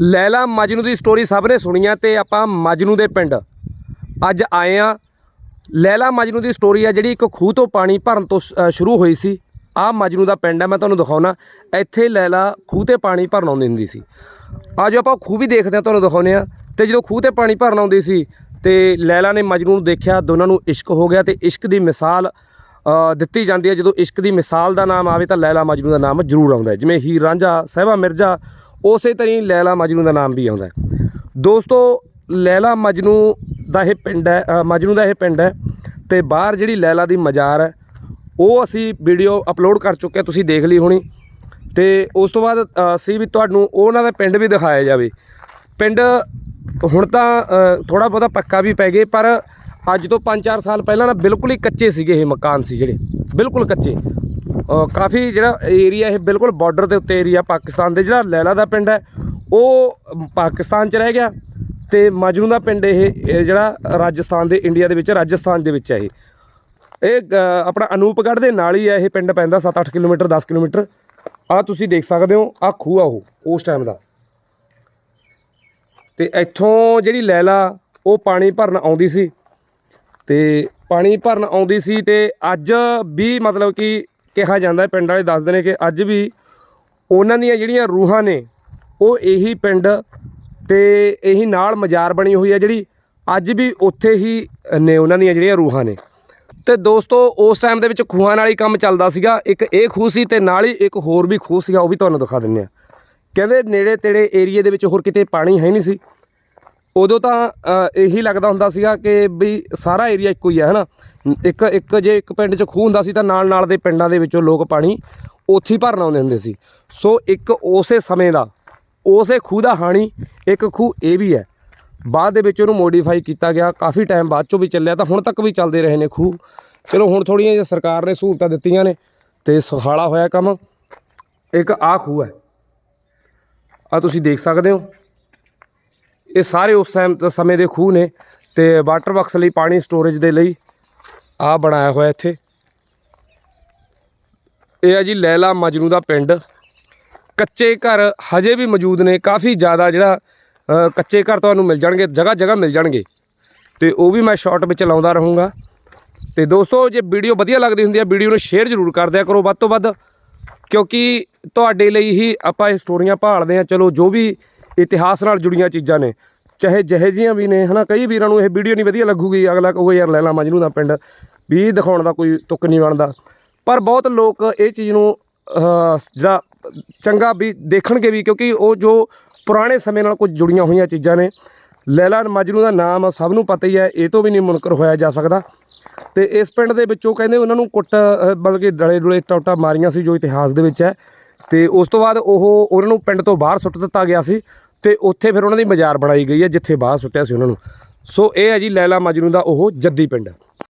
ਲੈਲਾ ਮਜਨੂ ਦੀ story ਸਭ ਨੇ ਸੁਣੀ ਆ ਤੇ ਆਪਾਂ ਮਜਨੂ ਦੇ ਪਿੰਡ ਅੱਜ ਆਏ ਆ। ਲੈਲਾ ਮਜਨੂ ਦੀ ਸਟੋਰੀ ਆ ਜਿਹੜੀ ਇੱਕ ਖੂਹ ਤੋਂ ਪਾਣੀ ਭਰਨ ਤੋਂ ਸ਼ੁਰੂ ਹੋਈ ਸੀ। ਆ ਮਜਨੂ ਦਾ ਪਿੰਡ ਹੈ ਮੈਂ ਤੁਹਾਨੂੰ ਦਿਖਾਉਣਾ। ਇੱਥੇ ਲੈਲਾ ਖੂਹ ਤੇ ਪਾਣੀ ਭਰਨ ਆਉਂਦੀ ਹੁੰਦੀ ਸੀ। ਅੱਜ ਆਪਾਂ ਖੂਹ ਵੀ ਦੇਖਦੇ ਆ, ਤੁਹਾਨੂੰ ਦਿਖਾਉਂਦੇ ਆ। ਤੇ ਜਦੋਂ ਖੂਹ ਤੇ ਪਾਣੀ ਭਰਨ ਆਉਂਦੀ ਸੀ ਤੇ ਲੈਲਾ ਨੇ ਮਜਨੂ ਨੂੰ ਦੇਖਿਆ, ਦੋਨਾਂ ਨੂੰ ਇਸ਼ਕ ਹੋ ਗਿਆ ਤੇ ਇਸ਼ਕ ਦੀ ਮਿਸਾਲ ਦਿੱਤੀ ਜਾਂਦੀ ਹੈ ਜਦੋਂ ਇਸ਼ਕ ਦੀ ਮਿਸਾਲ ਦਾ ਨਾਮ ਆਵੇ ਤਾਂ ਲੈਲਾ ਮਜਨੂ ਦਾ ਨਾਮ ਜ਼ਰੂਰ ਆਉਂਦਾ ਜਿਵੇਂ ਹੀਰ ਰਾਂਝਾ, ਸਹਿਬਾ ਮਿਰਜ਼ਾ ਉਸੇ ਤਰ੍ਹਾਂ ਹੀ ਲੈਲਾ ਮਜਨੂ ਦਾ ਨਾਮ ਵੀ ਆਉਂਦਾ ਦੋਸਤੋ ਲੈਲਾ ਮਜਨੂ ਦਾ ਇਹ ਪਿੰਡ ਹੈ ਅ, ਮਜਨੂ ਦਾ ਇਹ ਪਿੰਡ ਹੈ ਤੇ ਬਾਹਰ ਜਿਹੜੀ ਲੈਲਾ ਦੀ ਮਜ਼ਾਰ ਹੈ ਉਹ ਅਸੀਂ ਵੀਡੀਓ ਅਪਲੋਡ ਕਰ ਚੁੱਕੇ ਹਾਂ ਤੁਸੀਂ ਦੇਖ ਲਈ ਹੋਣੀ। ਤੇ ਉਸ ਤੋਂ ਬਾਅਦ ਅ, ਅਸੀਂ ਵੀ ਤੁਹਾਨੂੰ ਉਹਨਾਂ ਦਾ ਪਿੰਡ ਵੀ ਦਿਖਾਇਆ ਜਾਵੇ। ਪਿੰਡ ਹੁਣ ਤਾਂ ਥੋੜਾ ਬਹੁਤਾ ਪੱਕਾ ਵੀ ਪੈ ਗਏ ਪਰ ਅੱਜ ਤੋਂ 5-4 ਸਾਲ ਪਹਿਲਾਂ ਨਾ ਬਿਲਕੁਲ ਹੀ ਕੱਚੇ ਸੀਗੇ ਇਹ ਮਕਾਨ ਸੀ ਜਿਹੜੇ। ਬਿਲਕੁਲ ਕੱਚੇ। ਕਾਫੀ ਜਿਹੜਾ ਏਰੀਆ ਇਹ ਬਿਲਕੁਲ ਬਾਰਡਰ ਦੇ ਉੱਤੇ ਏਰੀਆ ਪਾਕਿਸਤਾਨ ਦੇ, ਜਿਹੜਾ ਲੈਲਾ ਦਾ ਪਿੰਡ ਹੈ, ਉਹ ਪਾਕਿਸਤਾਨ 'ਚ ਰਹਿ ਗਿਆ ਤੇ ਮਜਨੂ ਦਾ ਪਿੰਡ ਇਹ ਜਿਹੜਾ ਰਾਜਸਥਾਨ ਦੇ ਇੰਡੀਆ ਦੇ ਵਿੱਚ, ਰਾਜਸਥਾਨ ਦੇ ਵਿੱਚ ਹੈ ਇਹ। ਇਹ ਆਪਣਾ ਅਨੂਪਗੜ੍ਹ ਦੇ ਨਾਲ ਹੀ ਹੈ, ਇਹ ਪਿੰਡ ਪੈਂਦਾ 7-8 ਕਿਲੋਮੀਟਰ 10 ਕਿਲੋਮੀਟਰ। ਆ ਤੁਸੀਂ ਦੇਖ ਸਕਦੇ ਹੋ ਆ ਖੂਹ ਆ ਉਹ, ਉਸ ਟਾਈਮ ਦਾ। ਤੇ ਇੱਥੋਂ ਜਿਹੜੀ ਲੈਲਾ ਉਹ ਪਾਣੀ ਭਰਨ ਆਉਂਦੀ ਸੀ। ਤੇ ਪਾਣੀ ਭਰਨ ਆਉਂਦੀ ਸੀ ਤੇ ਅੱਜ ਵੀ ਮਤਲਬ ਕਿ ਕਿਹਾ ਜਾਂਦਾ ਪਿੰਡ ਵਾਲੇ ਦੱਸਦੇ ਨੇ ਕਿ ਅੱਜ ਵੀ ਉਹਨਾਂ ਦੀਆਂ ਜਿਹੜੀਆਂ ਰੂਹਾਂ ਨੇ, ਉਹ ਇਹੀ ਪਿੰਡ ਤੇ ਇਹੀ ਨਾਲ ਮਜ਼ਾਰ ਬਣੀ ਹੋਈ ਹੈ, ਜਿਹੜੀ ਅੱਜ ਵੀ ਉੱਥੇ ਹੀ ਨੇ ਉਹਨਾਂ ਦੀਆਂ ਜਿਹੜੀਆਂ ਰੂਹਾਂ ਨੇ। ਤੇ ਦੋਸਤੋ, ਉਸ ਟਾਈਮ ਦੇ ਵਿੱਚ ਖੂਹਾਂ ਨਾਲ ਹੀ ਕੰਮ ਚੱਲਦਾ ਸੀਗਾ। ਇੱਕ ਇਹ ਖੂਹ ਸੀ ਤੇ ਨਾਲ ਹੀ ਇੱਕ ਹੋਰ ਵੀ ਖੂਹ ਸੀਗਾ, ਉਹ ਵੀ ਤੁਹਾਨੂੰ ਦਿਖਾ ਦਿੰਨੇ ਆ ਕਹਿੰਦੇ ਨੇੜੇ ਤੇੜੇ ਏਰੀਏ ਦੇ ਵਿੱਚ ਹੋਰ ਕਿਤੇ ਪਾਣੀ ਹੈ ਨਹੀਂ ਸੀ। ਉਦੋਂ ਤਾਂ ਅ, ਇਹੀ ਲੱਗਦਾ ਹੁੰਦਾ ਸੀਗਾ ਕਿ ਵੀ ਸਾਰਾ ਏਰੀਆ ਇੱਕੋ ਹੀ ਹੈ ਹਨਾ? ਇੱਕ ਇੱਕ ਜੇ ਇੱਕ ਪਿੰਡ 'ਚ ਖੂਹ ਹੁੰਦਾ ਸੀ ਤਾਂ ਨਾਲ ਨਾਲ ਦੇ ਪਿੰਡਾਂ ਦੇ ਵਿੱਚੋਂ ਲੋਕ ਪਾਣੀ ਉੱਥੇ ਹੀ ਭਰਨ ਆਉਂਦੇ ਹੁੰਦੇ ਸੀ। ਸੋ ਇੱਕ ਉਸੇ ਸਮੇਂ ਦਾ ਉਸੇ ਖੂਹ ਦਾ ਹਾਣੀ ਇੱਕ ਖੂਹ ਇਹ ਵੀ ਹੈ। ਬਾਅਦ ਦੇ ਵਿੱਚ ਉਹਨੂੰ ਮੋਡੀਫਾਈ ਕੀਤਾ ਗਿਆ ਕਾਫੀ ਟਾਈਮ ਬਾਅਦ ਚੋਂ ਵੀ ਚੱਲਿਆ ਤਾਂ ਹੁਣ ਤੱਕ ਵੀ ਚੱਲਦੇ ਰਹੇ ਨੇ ਖੂਹ। ਚਲੋ ਹੁਣ ਥੋੜ੍ਹੀਆਂ ਜਿਹੀਆਂ ਸਰਕਾਰ ਨੇ ਸਹੂਲਤਾਂ ਦਿੱਤੀਆਂ ਨੇ ਤੇ ਸੁਖਾਲਾ ਹੋਇਆ ਕੰਮ। ਇੱਕ ਆਹ ਖੂਹ ਹੈ। ਆ ਤੁਸੀਂ ਦੇਖ ਸਕਦੇ ਹੋ। ਇਹ ਸਾਰੇ ਉਸ ਟਾਈਮ ਸਮੇਂ ਦੇ ਖੂਹ ਨੇ ਤੇ ਵਾਟਰ ਬਾਕਸ ਲਈ ਪਾਣੀ ਸਟੋਰੇਜ ਦੇ ਲਈ ਆ ਬਣਾਇਆ ਹੋਇਆ ਇੱਥੇ। ਇਹ ਹੈ ਜੀ ਲੈਲਾ ਮਜਨੂ ਦਾ ਪਿੰਡ। ਕੱਚੇ ਘਰ ਹਜੇ ਵੀ ਮੌਜੂਦ ਨੇ, ਕਾਫੀ ਜ਼ਿਆਦਾ ਜਿਹੜਾ ਕੱਚੇ ਘਰ ਤੁਹਾਨੂੰ ਮਿਲ ਜਾਣਗੇ ਜਗ੍ਹਾ ਜਗ੍ਹਾ ਮਿਲ ਜਾਣਗੇ। ਤੇ ਉਹ ਵੀ ਮੈਂ ਸ਼ਾਰਟ ਵਿੱਚ ਲਾਉਂਦਾ ਰਹੂੰਗਾ। ਤੇ ਦੋਸਤੋ, ਜੇ ਵੀਡੀਓ ਵਧੀਆ ਲੱਗਦੀ ਹੁੰਦੀ ਹੈ ਵੀਡੀਓ ਨੂੰ ਸ਼ੇਅਰ ਜ਼ਰੂਰ ਕਰ ਦਿਆ ਕਰੋ ਵੱਧ ਤੋਂ ਵੱਧ, ਕਿਉਂਕਿ ਤੁਹਾਡੇ ਲਈ ਹੀ ਆਪਾਂ ਇਹ ਸਟੋਰੀਆਂ ਭਾਲਦੇ ਹਾਂ ਚਲੋ, ਜੋ ਵੀ ਇਤਿਹਾਸ ਨਾਲ ਜੁੜੀਆਂ ਚੀਜ਼ਾਂ ਨੇ। ਚਾਹੇ ਜਿਹੇ ਜੀਆਂ ਵੀ ਨੇ ਹਨਾ ਕਈ ਵੀਰਾਂ ਨੂੰ ਇਹ ਵੀਡੀਓ ਨਹੀਂ ਵਧੀਆ ਲੱਗੂਗੀ ਅਗਲਾ ਕਹੂਗਾ ਯਾਰ ਲੈਲਾ ਮਜਨੂ ਦਾ ਪਿੰਡ ਵੀ ਦਿਖਾਉਣ ਦਾ ਕੋਈ ਤੁੱਕ ਨਹੀਂ ਬਣਦਾ। ਪਰ ਬਹੁਤ ਲੋਕ ਇਹ ਚੀਜ਼ ਨੂੰ ਜਿਹੜਾ ਚੰਗਾ ਵੀ ਦੇਖਣਗੇ ਵੀ ਕਿਉਂਕਿ ਉਹ ਜੋ ਪੁਰਾਣੇ ਸਮੇਂ ਨਾਲ ਕੁਝ ਜੁੜੀਆਂ ਹੋਈਆਂ ਚੀਜ਼ਾਂ ਨੇ। ਲੈਲਾ ਮਜਨੂ ਦਾ ਨਾਮ ਸਭ ਨੂੰ ਪਤਾ ਹੀ ਹੈ ਇਹ ਤੋਂ ਵੀ ਨਹੀਂ ਮੁਨਕਰ ਹੋਇਆ ਜਾ ਸਕਦਾ। ਤੇ ਇਸ ਪਿੰਡ ਦੇ ਵਿੱਚੋਂ ਕਹਿੰਦੇ ਉਹਨਾਂ ਨੂੰ ਕੁੱਟ ਅਹ, ਮਤਲਬ ਕਿ ਡਲੇ ਡੁਲੇ ਟੋਟਾ ਮਾਰੀਆਂ ਸੀ ਜੋ ਇਤਿਹਾਸ ਦੇ ਵਿੱਚ ਹੈ। ਤੇ ਉਸ ਤੋਂ ਬਾਅਦ ਉਹ ਉਹਨਾਂ ਨੂੰ ਪਿੰਡ ਤੋਂ ਬਾਹਰ ਸੁੱਟ ਦਿੱਤਾ ਗਿਆ ਸੀ। ਤੇ ਉੱਥੇ ਫਿਰ ਉਹਨਾਂ ਦੀ ਮਜ਼ਾਰ ਬਣਾਈ ਗਈ ਹੈ, ਜਿੱਥੇ ਬਾਹਰ ਸੁੱਟਿਆ ਸੀ ਉਹਨਾਂ ਨੂੰ। ਸੋ ਇਹ ਹੈ ਜੀ ਲੈਲਾ ਮਜਨੂ ਦਾ ਉਹ ਜੱਦੀ ਪਿੰਡ।